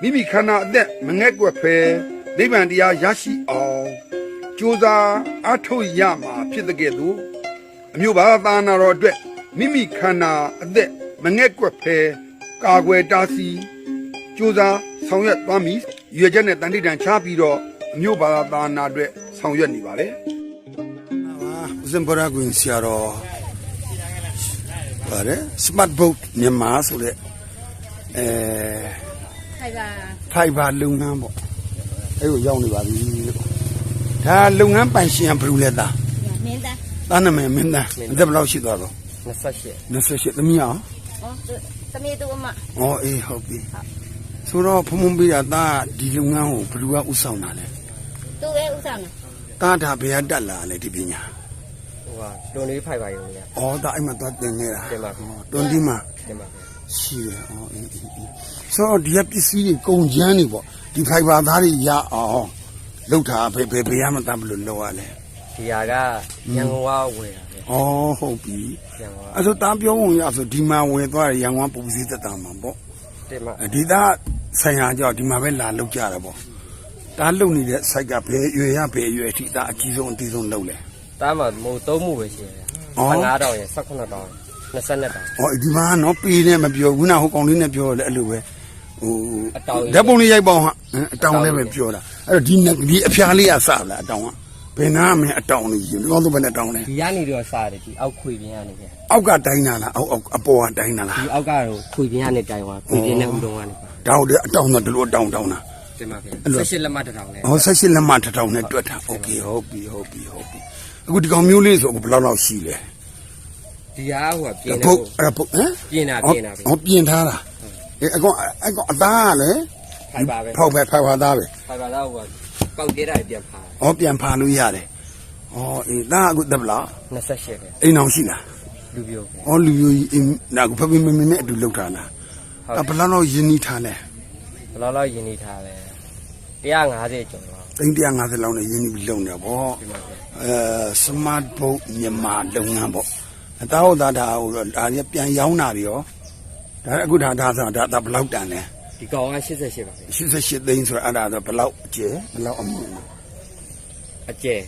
မိမိခန္ဓာအသက်မငဲ့ကွက်ဖဲနိဗ္ဗာန်တရားရရှိအောင်ကြိုးစားအားထုတ်ရမှာဖြစ်တဲ့ကဲ့သို့အမျိုးဘာသာနာတော်အတွက်မိမိခန္ဓာအသက်မငဲ့ကွက်ဖဲကာကွယ်တားဆီးကြိုးစားဆောင်ရွက်သွားမည်ရွေချက်နဲ့တန်တိတန်ချပြီးတော့အမျိုးဘာသာနာအတွက်ဆောင်ရွက်နေပါလေဦးစံပရာကွင်ဆရာတော်ပါတယ် smart boat မြန်မာဆိုတဲ့အဲ ခိုင်ပါဖိုင်ဘာလုပ်ငန်းပေါ့အဲ့ကိုရောက်နေပါပြီဒါလုပ်ငန်းပိုင်ရှင်ကဘယ်လိုလဲသားမင်းသားသားနာမည်မင်းသားအသက်ဘယ်လောက်ရှိသွားတော့28 28သမီးအောင်ဟောသမီးတို့အမဩအေးဟုတ်ပြီဆိုတော့ဖုံဖုံပေးတာသားဒီလုပ်ငန်းကိုဘယ်လိုကဥဆောင်တာလဲသူပဲဥဆောင်တာသားဒါဘယ်ကတက်လာလဲဒီပညာဟိုဟာတွန်လေးဖိုက်ပါရုံနဲ့ဩသားအဲ့မှာသွားတင်နေတာတင်ပါဗျာတွန်ဒီမှာတင်ပါဗျာ ရှိတယ်ဩအေးအေးအေးဆိုတော့ဒီကပစ္စည်းတွေကုန်ကျန်းနေပေါ့ဒီဖိုင်ဘာသားတွေရအောင်လောက်တာဘယ်ဘယ်ဘယ်ရမှတမ်းဘယ်လိုလုပ်ရလဲဒီဟာကရန်ကုန်ကဝယ်တာဗျဩဟုတ်ပြီရန်ကုန်ကအဲ့ဆိုတားပြောဝင်ရဆိုဒီမှာဝင်သွားရရန်ကုန်ပူစည်းသက်တာမှာပေါ့တင်ပါအဒီသားဆိုင်ရာကြောင့်ဒီမှာပဲလာလောက်ကြတာပေါ့တားလုံနေတဲ့ site ကဘယ်ရွယ်ရဘယ်ရွယ်အထိဒါအကြီးဆုံးအသေးဆုံးလောက်လဲတားမှာမို့သုံးမှုပဲရှိတယ်ဩ9000ရ18တောင် 22တောင် ဩဒီမှာနော်ပေးနေမပြောဘူးနာဟိုကောင်လေးနဲ့ပြောတယ်အဲ့လိုပဲဟို အတောင်ကြီး ဓာတ်ပုံလေးရိုက်ပေါင်းဟာဟမ်အတောင်လေးပဲပြောတာအဲ့တော့ဒီနဒီအဖျားလေးကစလားအတောင်ကဘယ်နာမင်းအတောင်လေးရှင်ဒီကောင်တော့ဘယ်နဲ့တောင်လဲ ဒီကနေတော့စားတယ်ဒီအောက်ခွေပြင်းကနေဗျ အောက်ကတိုင်းတာလားအောက်အောက်အပေါ်ကတိုင်းတာလား ဒီအောက်ကတော့ခွေပြင်းကနေတိုင်သွားခွေပြင်းနဲ့ဥတုံကနေပါ ဒါဟုတ်တယ်အတောင်တော့ဒီလိုအတောင်တောင်တာ တင်ပါဗျာ အဲ့လို 18လက်မတစ်ထောင်နဲ့ ဟောဆက်ရှိလက်မတစ်ထောင်နဲ့တွက်တာโอเคဟုတ်ပြီဟုတ်ပြီဟုတ်ပြီအခုဒီကောင်မျိုးလေးဆိုအခုဘယ်လောက်လောက်ရှိလဲ ဒီဟာဟိုကပြင်းနေပုတ်ဖို့အဲ့ပုတ်ဟမ်ပြင်းတာပြင်းတာဗျဟောပြင်ထားတာအဲအကောင်အကောင်အသားကလည်းဖိုက်ပါပဲဖောက်ပဲဖောက်ပါသားပဲဖိုက်ပါတော့ဟိုကပောက်သေးတာပြန်ဖာဟောပြန်ဖာလို့ရတယ်ဟောအေးသားအခုတက်ဗလား28ပဲအိမ်အောင်ရှိလားလူပြိုပဲဟောလူမျိုးကြီးအိမ်နာကဖပင်းမင်းနဲ့အတူလောက်တာလားဟုတ်အဘယ်လောက်လောက်ယဉ်နီးထားလဲဘယ်လောက်လောက်ယဉ်နေထားလဲ150ကျော်တော့သိန်း150လောက်နဲ့ယဉ်နီးပြီးလုံနေပေါ့ဒီမှာဗျအဲ smart boat မြန်မာလုပ်ငန်းပေါ့ အသားဟုတ်သားဒါဟိုတော့ဒါကြီးပြန်ရောင်းတာတွေရောဒါအခုဒါဒါဆိုဒါဒါဘယ်လောက်တန်လဲဒီကောင်က88ပါဗျ88သိန်းဆိုတော့အဲ့ဒါတော့ဘယ်လောက်အကျယ်ဘယ်လောက်အမြင့်လဲအကျယ်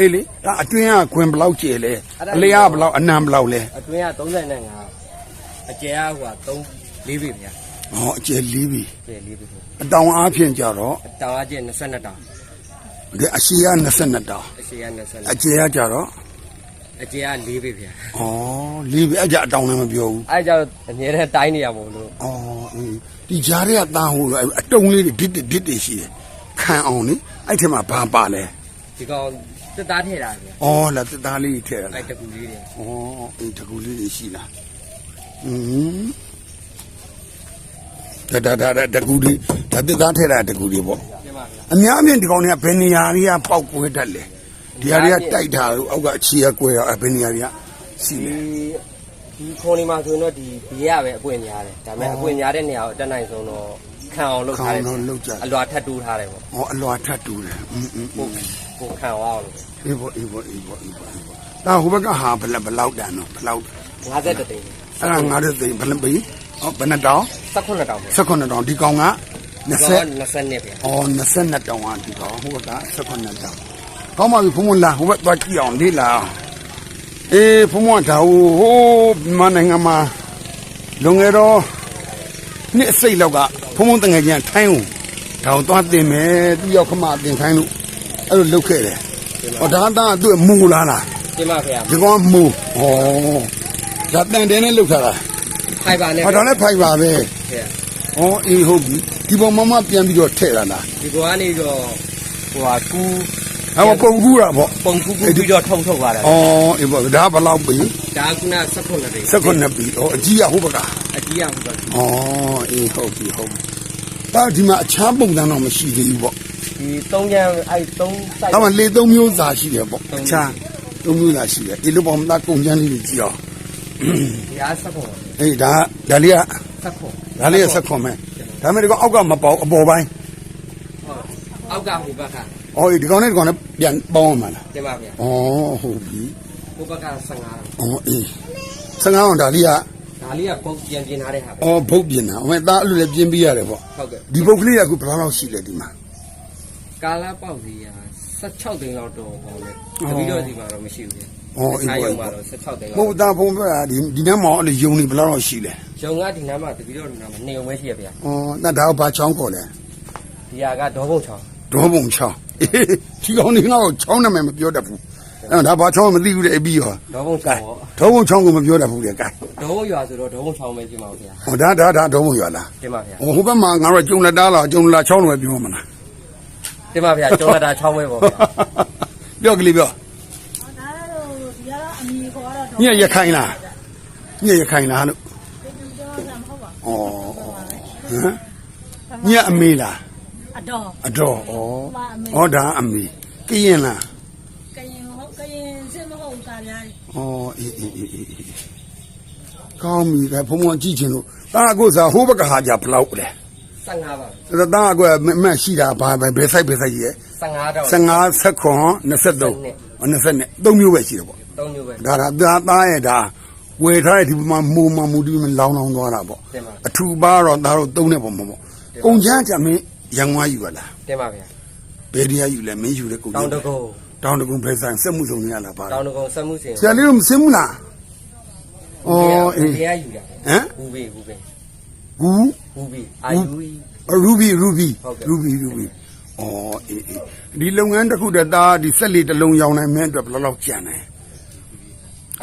အေးလေဒါအတွင်းကခွင်ဘယ်လောက်ကျယ်လဲအဲ့ဒါအလျားဘယ်လောက်အနံဘယ်လောက်လဲအတွင်းက35အကျယ်ကဟိုက3 4ပြီဗျာဟောအကျယ်လေးပြီကျယ်4ပြီဗျာအတောင်အားဖြင့်ကြတော့အတောင်အကျယ်22တောင်ဒီအရှိက22တောင်အရှိကအ22ကျယ်ကကြတော့ အကျယ်က4ပြီဗျာဩလေးပြီအကြအတောင်လည်းမပြောဘူးအဲကြောင့်အမြဲတမ်းတိုင်းနေရမို့လို့ဩအေးဒီကြားထဲကသားဟိုလိုအတုံးလေးတွေဒစ်ဒစ်ဒစ်တွေရှိတယ်ခံအောင်နိအဲ့ထဲမှာဘာပါလဲဒီကောင်တက်သားထည့်တာဗျာဩလာတသားလေးထည့်ရအဲလားတကူလေးတွေဩအေးတကူလေးတွေရှိလားอืมဒါဒါဒါဒါတကူလေးဒါတသားထည့်တာတကူလေးပေါ့ပြန်ပါဗျာအများအမြင်ဒီကောင်တွေကဘယ်နေရာတွေကပေါက်ကွဲတတ်လဲ ဒီဟာတွေကတိုက်တာလို့အောက်ကအခြေရကွဲရဘယ်နေရာတွေကစီ ဒီ လဲ ဒီခုံးလေးမှာဆိုရင်တော့ဒီဘေးရပဲအပွင့်များတယ်ဒါပေမဲ့အပွင့်များတဲ့နေရာကိုအတက်နိုင်ဆုံးတော့ခံအောင်လုပ် ခေါ ထား င်း တယ် တော့လောက်ကြ အလွာထပ်တူးထားတယ်ပေါ့ ဟောအလွာထတ်တူတယ်อืมอืม ကိုကိုခံအောင်လို့ အေးပေါ့အေးပေါ့အေးပေါ့အေးပေါ့အေးပေါ့ဒါဟိုဘက်ကဟာဘယ်လောက်ဘယ်လောက်တန်တော့ဘယ်လောက် 50တိန် အဲ့ဒါငါတို့သိဘယ်လောက်ပြီဟောဘယ်နှစ်တောင် 18တောင်ပဲ 18တောင်ဒီကောင်က 20 20 20နှစ်ပဲ ဩ22တောင်ကဒီကောင်ဟိုက18တောင် ကောင်းပါပြီဖုံးမလာဟိုဘက်သွားကြည့်အောင်လေ့လာအောင်အေးဖုံးမဒါဟိုဟိုမနိုင်ငံမှာလွန်ခဲ့တော့နှစ်အစိတ်လောက်ကဖုံးဖုံးတငယ်ချင်းထိုင်းဦးဒါကိုသွားတင်မယ်သူရောက်ခမတင်ခိုင်းလို့အဲ့လိုလုပ်ခဲ့တယ်ဟောဒါကသားသူ့မူလာလားတင်ပါဗျာဒီကောင်ကမူဩဒါတန်တယ်နဲ့လုပ်ထားတာဖိုင်ပါနဲ့ဟောတော့လည်းဖိုက်ပါပဲဗျာဩအေးဟုတ်ပြီဒီပေါ်မမပြန်ပြီးတော့ထည့်တာလားဒီကောင်ကနေတော့ဟိုဟာကူ ဟောပုံကူးတာပေါ့ပုံကူကူပြီးတော့ထုံထုတ်သွားတာဩအေးပေါ့ဒါဘယ်လောက်ပြီဒါကနာ18တိန်18ပြီဩအကြီးကဟုတ်ပကားအကြီးအောင်တော့ဩအေးဟုတ်ပြီဟုတ်ပြီဒါဒီမှာအချမ်းပုံစံတော့မရှိသေးဘူးပေါ့ဒီသုံးချမ်းအဲ့သုံးစိုက်ဒါမှလေသုံးမျိုးစာရှိတယ်ပေါ့သုံးအချမ်းသုံးမျိုးစာရှိတယ်ဒီလိုပေါ့မသားကုန်ချမ်းလေးတွေကြည့်အောင်ဒီအားဆက်ဖို့အေးဒါဒါလေးကဆက်ဖို့ဒါလေးကဆက်ခွန်မယ်ဒါမဲ့ဒီကောင်အောက်ကမပေါအပေါ်ပိုင်းဟုတ်အောက်ကဟိုဘက်က အော်ဒီကောင်နဲ့ဒီကောင်နဲ့ပြန်ပေါင်းအောင်မလားတင်ပါဗျာဩဟုတ်ပြီဟိုဘက်က15ဩအေးစငါအောင်ဒါလေးကဒါလေးကပုတ်ပြန်ပြင်ထားတဲ့ဟာပဲဩဘုတ်ပြင်တာအမေသားအဲ့လိုလည်းပြင်ပြရတယ်ပေါ့ဟုတ်ကဲ့ဒီဘုတ်ကလေးကအခုဘယ်လောက်လောက်ရှိလဲဒီမှာကာလာပေါက်စီက16သိန်းလောက်တော့ပေါ့လေတပီတော့ဒီမှာတော့မရှိဘူးဗျာဩအေးဆိုင်ပေါ့ရုံမှာတော့16သိန်းဘုလောက်တ်သားဘုံပြဒီဒီနေ့မောင်အဲ့လိုယုံနေဘယ်လောက်လောက်ရှိလဲရုံကဒီနားမှာတပီတော့ဒီနားမှာနေုံပဲရှိရဗျာဩ那ဒါဘာချောင်းခေါ်လဲဒီဟာကဒေါဘုံချောင်း ဒေါဘုံချောင်းအေးဒီကောင်နေတော့ချောင်းနာမည်မပြောတတ်ဘူးအဲ့ဒါဘာချောင်းမသိဘူးလေအပြီးရောဒေါဘုံချောင်းပေါ့ဒေါဘုံချောင်းကိုမပြောတတ်ဘူးလေကဲဒေါဘုံရွာဆိုတော့ဒေါဘုံချောင်းပဲကြည့်ပါဦးဗျာဟောဒါဒါဒါဒေါဘုံရွာလားတင်ပါဗျာဟိုဟိုဘက်မှာငါတို့ကျုံလက်သားလားကျုံလာချောင်းလို့ပဲပြောမလားတင်ပါဗျာကျော်လာတာချောင်းပဲပေါ့ဗျာပြောကလေးပြောဒါတော့ဒီကတော့အမီခေါ်တော့ညက်ရခိုင်လားညက်ရခိုင်လားလို့တော့မဟုတ်ပါဩဟမ်ညက်အမေလားအ တော်အတော်ဩဩဒါအမေကရင်လားကရင်ဟုတ်ကရင်စစ်မဟုတ်တာများဩအေးအေးအေးအေးအေးကောင်းပြီကဲဘုံဘုံကြည့်ချင်လို့ဒါအခုစားဟိုဘက်ကဟာကြဘလောက်လဲ15ပါဒါသားအခုမက်ရှိတာဘာပဲဘယ်ဆိုင်ဘယ်ဆိုင်ကြီးရဲ့15တော့15ဆက်ခွန်23 20နဲ့3မျိုးပဲရှိတယ်ပေါ့3မျိုးပဲဒါဒါသားသားရဲ့ဒါဝယ်ထားတဲ့ဒီမှာမူမမူဒီမလောင်းလောင်းသွားတာပေါ့တင်ပါအထူပါတော့သားတို့သုံးတဲ့ပုံပေါ့ကုန်ချမ်းကြမင်း ရန်ဝါယူရလားတင်ပါဗျာဘယ်တရားယူလဲမင်းယူတဲ့ကုန်ချတောမ်းင်တကုံတောင်းတကုံဘယ်ဆိုင်စက်မှုစုံနေရလားပါတောင်တကုံစက်မှုစင်ဆရာလေးတို့မစင်ဘူးလားဩအေးတရားယူတာဟမ်ဘူးဘေးဘူးဘေးဂူဘူးဘေးအာယူရူဘီရူဘီဟုတ်ကဲ့ရူဘီရူဘီဩအေးအေးဒီလုပ်ငန်းတစ်ခုတည်းသားဒီဆက်လေးတစ်လုံးရောင်းနိုင်မင်းအတွက်ဘယ်လောက်လောက်ကျန်တယ်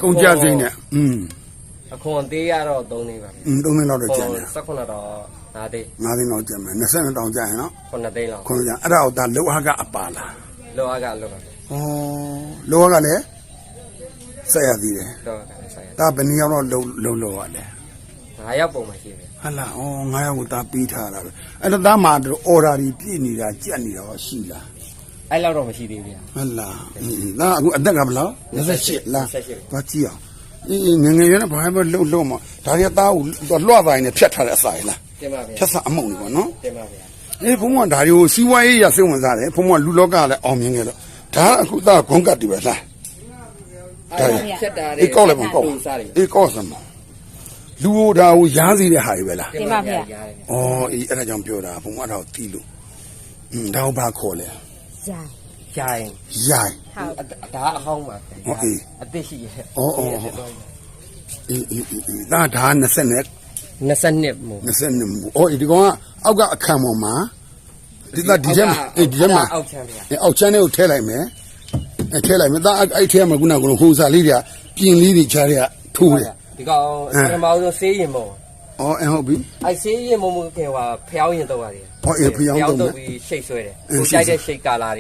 ကုန်ကြစိမ့်နဲ့อืม အခွန်သေးရတော့3သိန်းပါဗျာอืม3သိန်းလောက်တော့ကျန်တယ်18တော့5သိန်း9သိန်းလောက်ကျန်မယ်20တောင်ကျန်ရင်နော်9သိန်းလောက်ခွန်ကျန်အဲ့ဒါတော့ဒါလောဟာကအပါလားလောအားကလောပါဩလောဟာကလည်းဆက်ရသေးတယ်လောအားကလည်းဆိုင်ရဒါဘယ်နည်းအောင်တော့လုံလုံလောရလဲ9ရောက်ပုံမှာရှိတယ်ဟလာဩ9ယောက်ကိုဒါပေးထားတာပဲအဲ့တော့ဒါမှတော့ order ကြီးပြည့်နေတာကြက်နေတာဟောရှိလားအဲ့လောက်တော့မရှိသေးဘူးဗျာဟုတ်လားအင်းဒါအခုအသက်ကဘယ်လောက်28လား28ဘာကြည့်အောင် အင်းငယ်ငယ်ရွယ်နဲ့ဘာမှလုံလုံမဒါရီသားကိုလွှတ်တိုင်းနဲ့ဖြတ်ထားတဲ့အစာရလားတင်ပါဗျာဖြတ်စအမုံနေပေါ့နော်တင်ပါဗျာအေးဘုံကဒါတွေကိုစီးပွားရေးရစိတ်ဝင်စားတယ်ဘုံကလူလောကလည်းအောင်မြင်ခဲ့တော့ဒါအခုသားဂုံးကတ်တွေပဲလားအဲ့ဒါဖြတ်တာအေးကောက်လိုက်ပါကောက်စားတယ်အေးကောက်စမ်းပါလူဟိုဒါကိုရားစီတဲ့ဟာတွေပဲလားတင်ပါဗျာရတယ်ဩအေးအဲ့ဒါကြောင့်ပြောတာဘုံကတော့တီးလို့อืมဒါကိုဘာခေါ်လဲဂျာ ရိုင်းရိုင်ဟုတ်ဒါအဟောင်းပါဟုတ်ကဲ့အသစ်ရှိရဲ့ဩဩအေးအေးအေးဒါဒါ20နဲ့20နှစ်မို့20နှစ်မူအော်ဒီကောင်ကအောက်ကအခန်းပေါ်မှာဒီကဒီထဲမှာအေးဒီထဲမှာအောက်ချမ်းဗျာအဲအောက်ချမ်းလေးကိုထည့်လိုက်မယ်အဲထည့်လိုက်မယ်ဒါအဲ့အဲ့ထဲမှာခုနကဟိုစားလေးတွေကပြင်လေးတွေချားတွေကထိုးတယ်ဒီကောင်ပထမဆုံးဆေးရင်မို့အော်အဲဟုတ်ပြီအဲ့ဆေးရင်မို့မခင်ဟိုဖျောင်းရင်တော့ရတယ်ဟောအေးဖျောင်းတော့မယ်ပြီးရှိတ်ဆွဲတယ်အင်းကိုရှိကြိုတ်က်ဆွဲတဲ့ရှိတ်ကာလာတွေ